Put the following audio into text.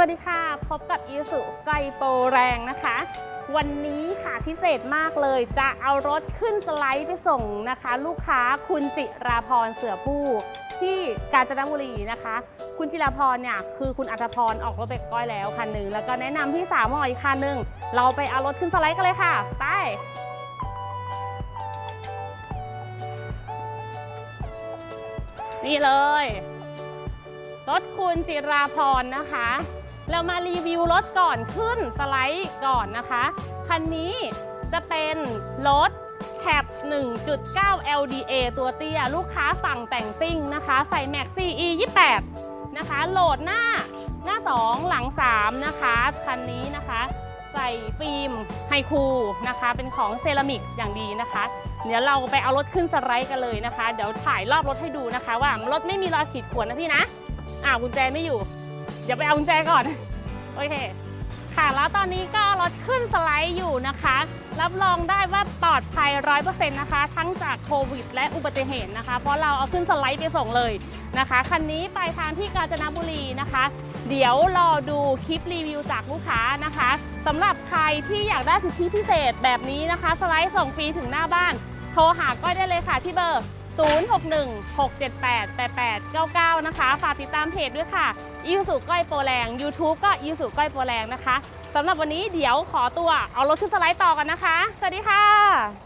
วัสดีค่ะ พบกับอีสุไกโปรแรงนะคะ วันนี้ค่ะพิเศษมากเลยจะเอารถขึ้นสไลด์ไปส่งนะคะ ลูกค้าคุณจิราพรเสือผู้ที่กาญจนบุรีนะคะ คุณจิราพรเนี่ยคือคุณอัธพรออกรถไปกับก้อยแล้วคันหนึ่งแล้วก็แนะนำพี่สาวมาอีกคันหนึ่งเราไปเอารถขึ้นสไลด์กันเลยค่ะไปนี่เลยรถคุณจิราพรนะคะ เรามารีวิวรถก่อนขึ้นสไลด์ก่อนนะคะ คันนี้จะเป็นรถแคป1.9 LDA ตัวเตี้ย ลูกค้าสั่งแต่งซิ่งนะคะ ใส่แม็กซี่ E 28นะคะ โหลดหน้าหน้า 2 หลัง 3 นะคะ คันนี้นะคะ ใส่ฟิล์มไฮคูนะคะ เป็นของเซรามิกอย่างดีนะคะ เดี๋ยวเราไปเอารถขึ้นสไลด์กันเลยนะคะ เดี๋ยวถ่ายรอบรถให้ดูนะคะ ว่ารถไม่มีรอยขีดข่วนนะพี่นะ อ่ากุญแจไม่อยู่ เดี๋ยวไปเอากุญแจก่อน โอเค ค่ะแล้วตอนนี้ก็รถขึ้นสไลด์อยู่นะคะ รับรองได้ว่าปลอดภัยร้อยเปอร์เซ็นต์นะคะ ทั้งจากโควิด และอุบัติเหตุนะคะ เพราะเราเอาขึ้นสไลด์ไปส่งเลยนะคะคันนี้ไปทางที่กาญจนบุรีนะคะ เดี๋ยวรอดูคลิปรีวิวจากลูกค้านะคะสำหรับใครที่อยากได้สิทธิพิเศษแบบนี้นะคะ สไลด์ส่งฟรีถึงหน้าบ้าน โทรหาก้อยได้เลยค่ะที่เบอร์ 0616788899 นะคะ ฝากติดตามเพจด้วยค่ะอีสุก้อยโปรแรง YouTube ก็อีสุก้อยโปรแรงนะคะสำหรับวันนี้เดี๋ยวขอตัวเอารถขึ้นสไลด์ต่อกันนะคะ สวัสดีค่ะ